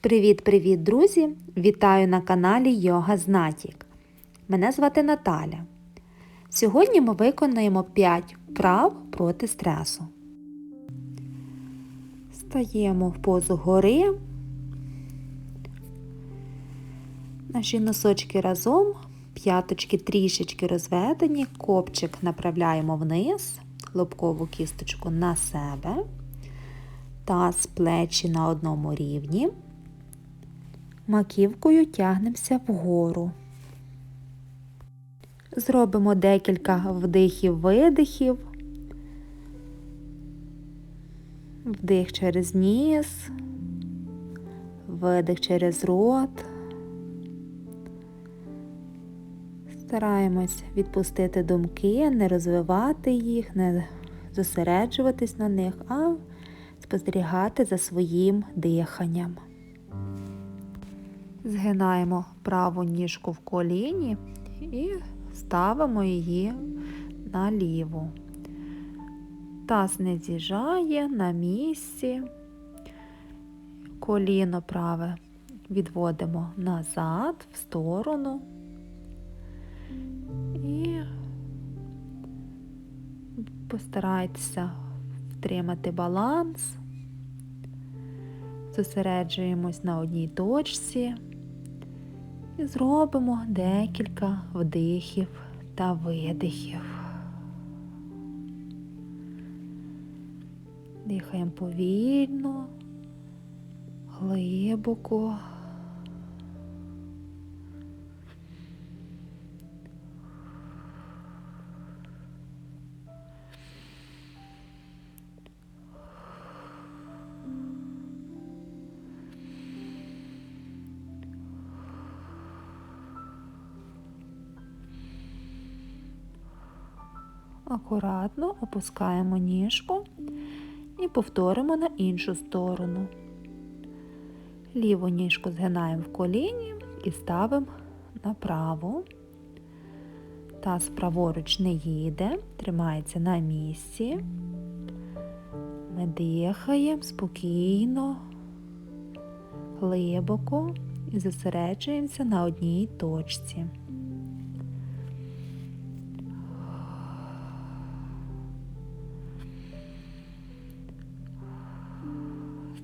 Привіт-привіт, друзі! Вітаю на каналі Йога Знатік. Мене звати Наталя. Сьогодні ми виконаємо 5 вправ проти стресу. Стаємо в позу гори. Наші носочки разом, п'яточки трішечки розведені, копчик направляємо вниз, лобкову кісточку на себе, таз плечі на одному рівні. Маківкою тягнемося вгору. Зробимо декілька вдихів-видихів. Вдих через ніс, видих через рот. Стараємось відпустити думки, не розвивати їх, не зосереджуватись на них, а спостерігати за своїм диханням. Згинаємо праву ніжку в коліні і ставимо її на ліву. Таз не з'їжджає на місці. Коліно праве відводимо назад, в сторону. І постарайтеся втримати баланс. Зосереджуємось на одній точці і зробимо декілька вдихів та видихів. Дихаємо повільно, глибоко. Акуратно опускаємо ніжку і повторимо на іншу сторону. Ліву ніжку згинаємо в коліні і ставимо на праву. Таз праворуч не їде, тримається на місці. Ми дихаємо спокійно, глибоко і зосереджуємося на одній точці.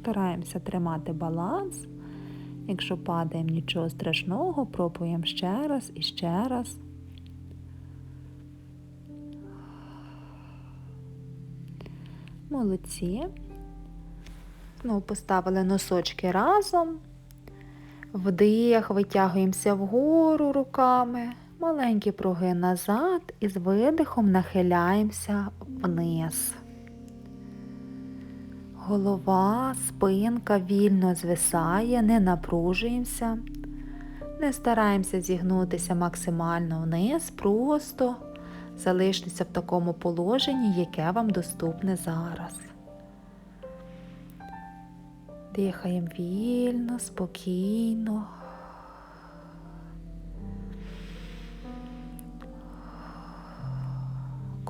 Стараємося тримати баланс. Якщо падаємо нічого страшного, пробуємо ще раз і ще раз. Молодці. Знову поставили носочки разом. Вдих, витягуємося вгору руками. Маленький прогин назад і з видихом нахиляємося вниз. Голова, спинка вільно звисає, не напружуємося, не стараємося зігнутися максимально вниз, просто залишитися в такому положенні, яке вам доступне зараз. Дихаємо вільно, спокійно.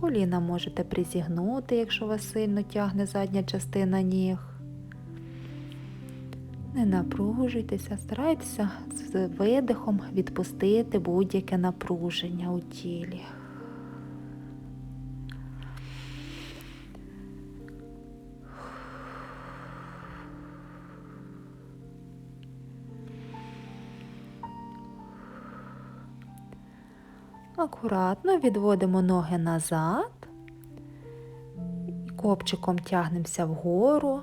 Коліна можете призігнути, якщо вас сильно тягне задня частина ніг. Не напружуйтеся, старайтеся з видихом відпустити будь-яке напруження у тілі. Акуратно відводимо ноги назад, копчиком тягнемося вгору,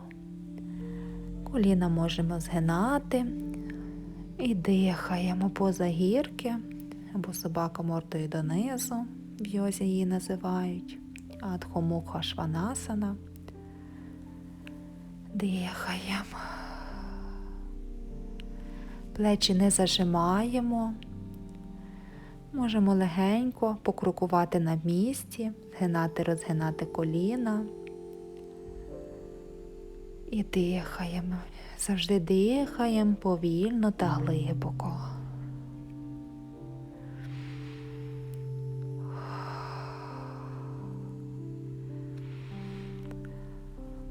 коліна можемо згинати і дихаємо поза гірки, або собака мордою донизу, в йозі її називають, Адхомукха Шванасана. Дихаємо. Плечі не зажимаємо. Можемо легенько покрукувати на місці, згинати, розгинати коліна. І дихаємо. Завжди дихаємо повільно та глибоко.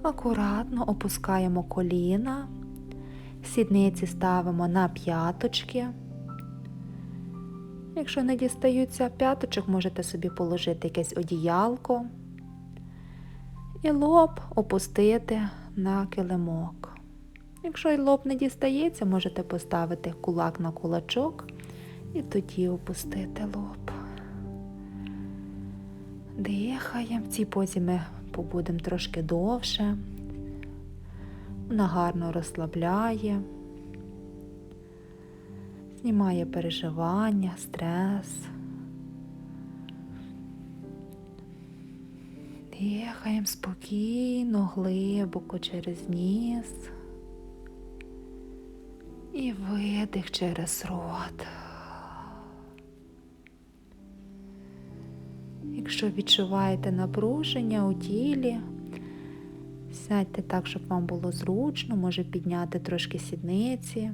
Акуратно опускаємо коліна, Сідниці ставимо на п'яточки. Якщо не дістаються п'яточок, можете собі положити якесь одіялко і лоб опустити на килимок. Якщо й лоб не дістається, можете поставити кулак на кулачок і тоді опустити лоб. Дихаємо. В цій позі ми побудемо трошки довше. Вона гарно розслабляє, знімає переживання, стрес. Дихаємо спокійно, глибоко через ніс і видих через рот. Якщо відчуваєте напруження у тілі, сядьте так, щоб вам було зручно, може підняти трошки сідниці.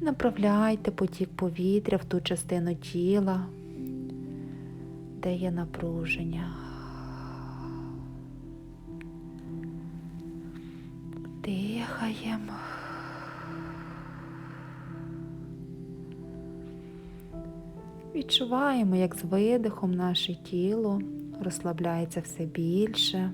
Направляйте потік повітря в ту частину тіла, де є напруження. Дихаємо. Відчуваємо, як з видихом наше тіло розслабляється все більше.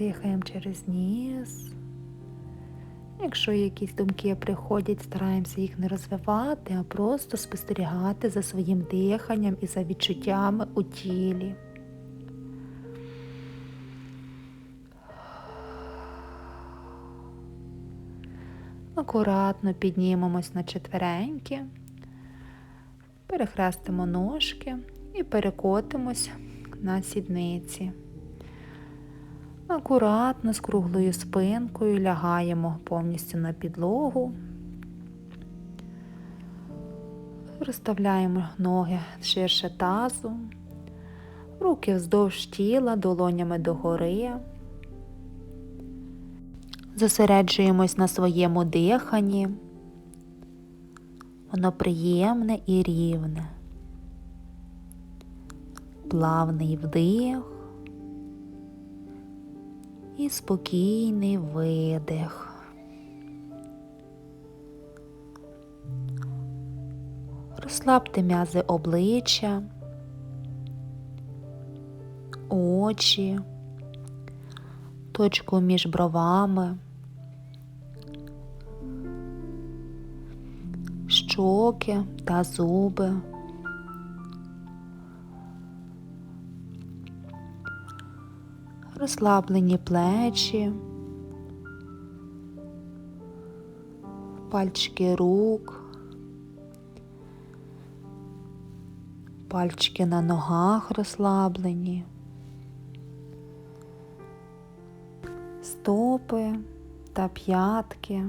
Дихаємо через ніс. Якщо якісь думки приходять, стараємося їх не розвивати, а просто спостерігати за своїм диханням і за відчуттями у тілі. Акуратно піднімемось на четвереньки, перехрестимо ножки і перекотимось на сідниці. Акуратно з круглою спинкою лягаємо повністю на підлогу, розставляємо ноги ширше тазу, руки вздовж тіла, долонями догори. Зосереджуємось на своєму диханні. Воно приємне і рівне. Плавний вдих і спокійний видих. Розслабте м'язи обличчя, очі, точку між бровами, щоки та зуби. Розслаблені плечі, пальчики рук, пальчики на ногах розслаблені, стопи та п'ятки,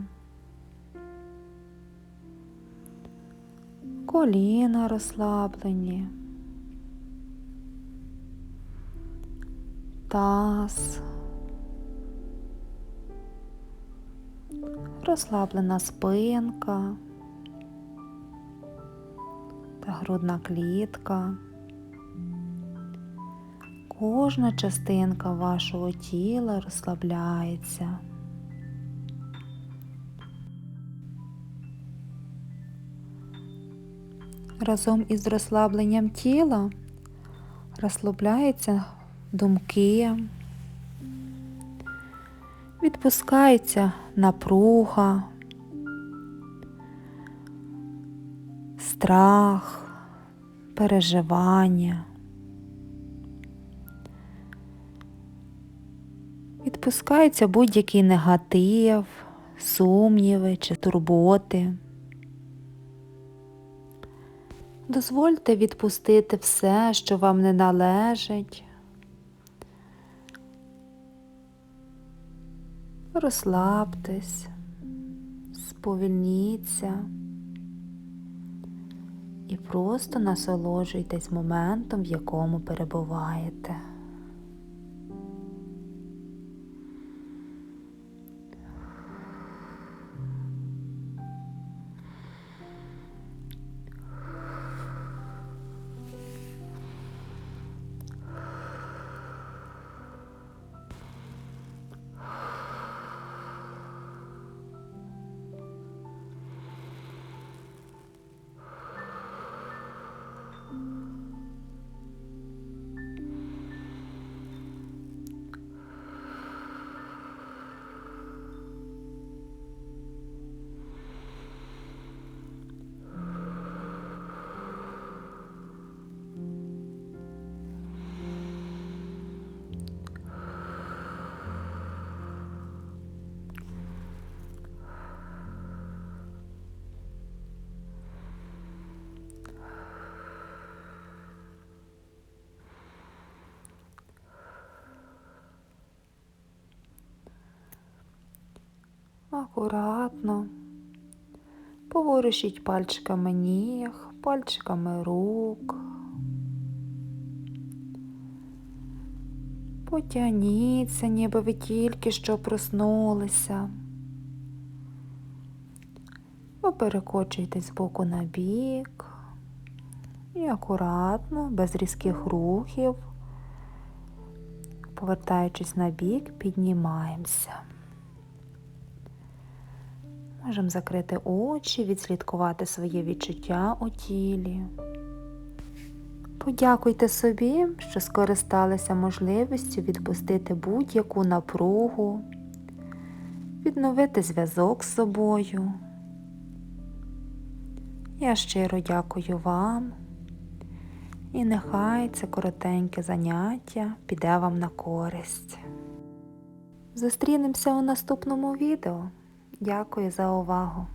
коліна розслаблені. Таз, розслаблена спинка та грудна клітка. Кожна частинка вашого тіла розслабляється. Разом із розслабленням тіла розслабляється думки, відпускається напруга, страх, переживання. Відпускається будь-який негатив, сумніви чи турботи. Дозвольте відпустити все, що вам не належить. Розслабтесь, сповільніться і просто насолоджуйтесь моментом, в якому перебуваєте. Акуратно поворушіть пальчиками ніг, пальчиками рук. Потягніться, ніби ви тільки що проснулися. Поперекочуйтесь з боку на бік і акуратно, без різких рухів, повертаючись на бік, піднімаємося. Можемо закрити очі, відслідкувати своє відчуття у тілі. Подякуйте собі, що скористалися можливістю відпустити будь-яку напругу, відновити зв'язок з собою. Я щиро дякую вам і нехай це коротеньке заняття піде вам на користь. Зустрінемося у наступному відео. Дякую за увагу!